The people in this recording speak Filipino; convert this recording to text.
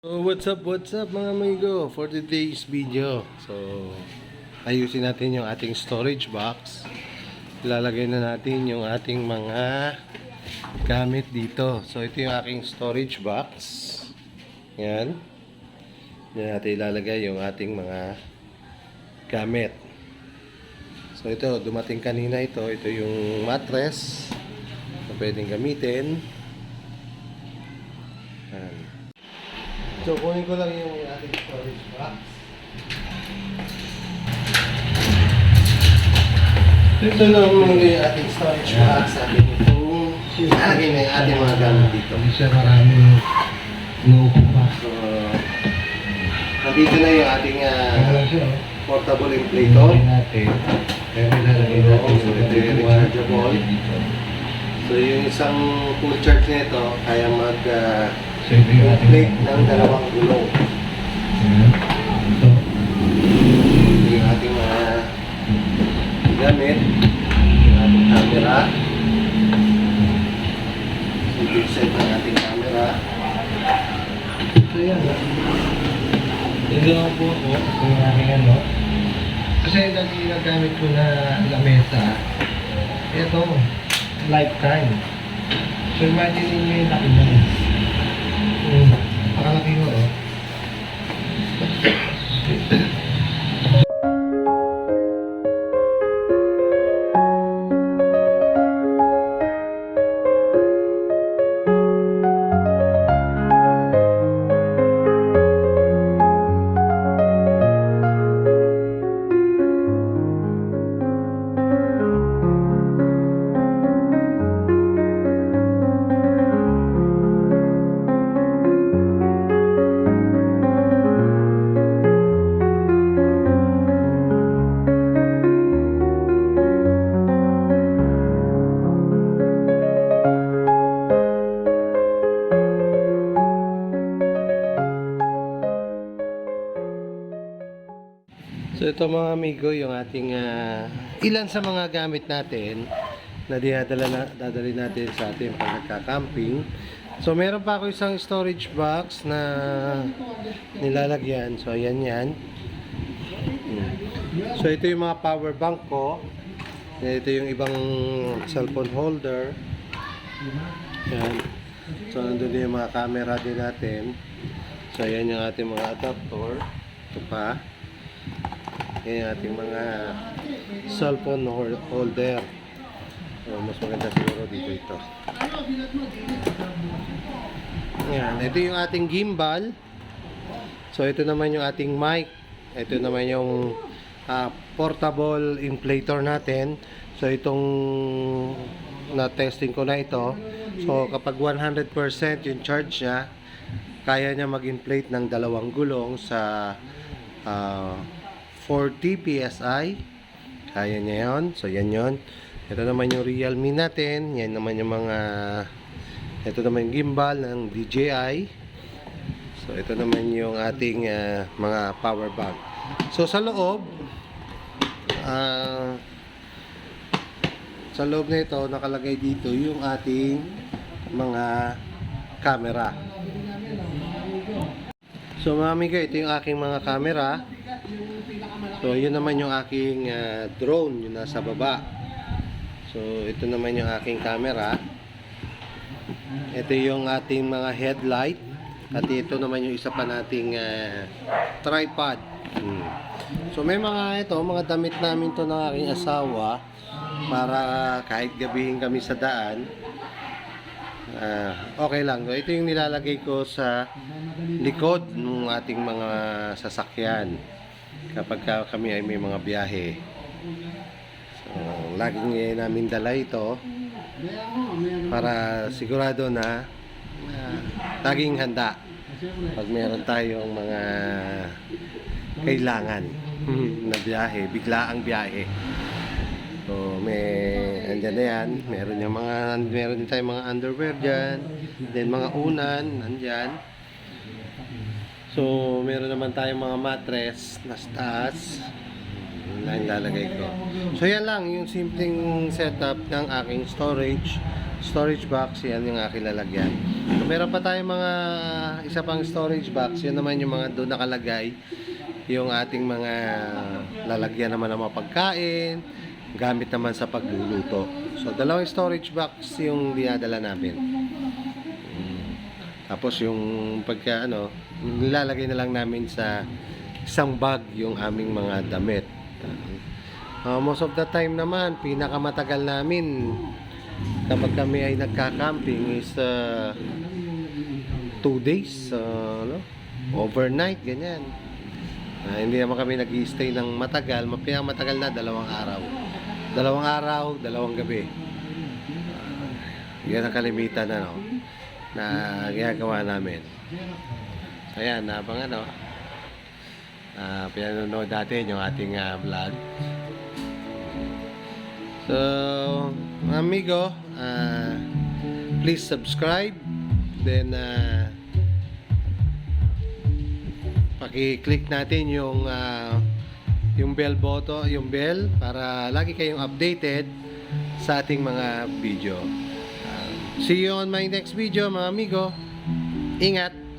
So what's up, what's up mga amigo for today's video. So ayusin natin yung ating storage box. Ilalagay na natin yung ating mga gamit dito. So ito yung aking storage box. Yan. Yan natin ilalagay yung ating mga gamit. So ito, dumating kanina ito. Ito yung mattress na pwedeng gamitin. Yan. So, kunin ko lang yung ating storage box. Ito lang muna yung ating storage box. Sabi itong ilalagay na yung ating mga gamit dito. Hindi siya maraming inuukupa. So, nandito na yung ating oh. portable inflator. Natin. Kaya nilalagay natin yung rechargeable. So, yung isang full charge nito, kaya mag uh, So, ito yung ating plate ng dalawang gulong. Ayan. Ito. Ito yung ating mga gamit. Yung ating camera. Yung set ng ating camera. Ito yan. Ito lang po ako. Ito yung aking ano. Kasi dati ginagamit ko na lamesa. Ito. Lifetime. So imagine ninyo yung laki na. Hmm. Pakalaki ko oh. Ito mga amigo, yung ating ah, ilan sa mga gamit natin na dinadala na, dadali natin sa ating pag nagka-camping. So meron pa ako isang storage box na nilalagyan. So ayan yan. So ito yung mga power bank ko. Ito yung ibang cellphone holder. Yan. So nandun yung mga camera din natin. So ayan yung ating mga adapter. Ito pa. Yan yung ating mga cellphone hol- holder. So, mas maganda siguro dito ito. Yan. Ito yung ating gimbal. So, ito naman yung ating mic. Ito naman yung ah, portable inflator natin. So, itong na-testing ko na ito. So, kapag 100% yung charge niya, kaya niya mag-inflate ng dalawang gulong sa ah, 40 PSI. Kaya niya yon. So, yan yon. Ito naman yung Realme natin. Yan naman yung mga... Ito naman yung gimbal ng DJI. So, ito naman yung ating ah, mga power bank. So, sa loob, ah, sa loob na ito, nakalagay dito yung ating mga camera. So, mga amiga, ito yung aking mga camera. So, yun naman yung aking ah, drone, yung nasa baba. So, ito naman yung aking camera. Ito yung ating mga headlight. At ito naman yung isa pa nating ah, tripod. Hmm. So, may mga ito, mga damit namin to ng aking asawa para kahit gabihin kami sa daan, ah, okay lang. So, ito yung nilalagay ko sa likod ng ating mga sasakyan kapag ka kami ay may mga biyahe. So, laging eh, namin dala ito para sigurado na uh, laging handa pag meron tayong mga kailangan na biyahe, biglaang biyahe. So, may andyan na yan. Meron yung mga meron din tayong mga underwear diyan, then mga unan andyan. So, meron naman tayong mga mattress na taas. Lang lalagay ko. So, yan lang yung simpleng setup ng aking storage storage box, yan yung aking lalagyan. So, meron pa tayong mga isa pang storage box, yun naman yung mga doon nakalagay yung ating mga lalagyan naman ng mga pagkain, gamit naman sa pagluluto. So, dalawang storage box yung dinadala namin. Mm. Tapos yung pagka ano, nilalagay na lang namin sa isang bag yung aming mga damit. Uh, most of the time naman, pinakamatagal namin kapag kami ay nagka-camping is uh, two days, uh, ano? overnight, ganyan. Ah, hindi naman kami nag stay ng matagal, matagal na dalawang araw. Dalawang araw, dalawang gabi. Ah, yan ang kalimitan ano, na ginagawa namin. Ayan, habang ano, uh, pinanonood natin yung ating ah, vlog. So, mga amigo, ah, please subscribe. Then, uh, paki-click natin yung ah, yung bell button, yung bell para lagi kayong updated sa ating mga video. Ah, see you on my next video, mga amigo. Ingat!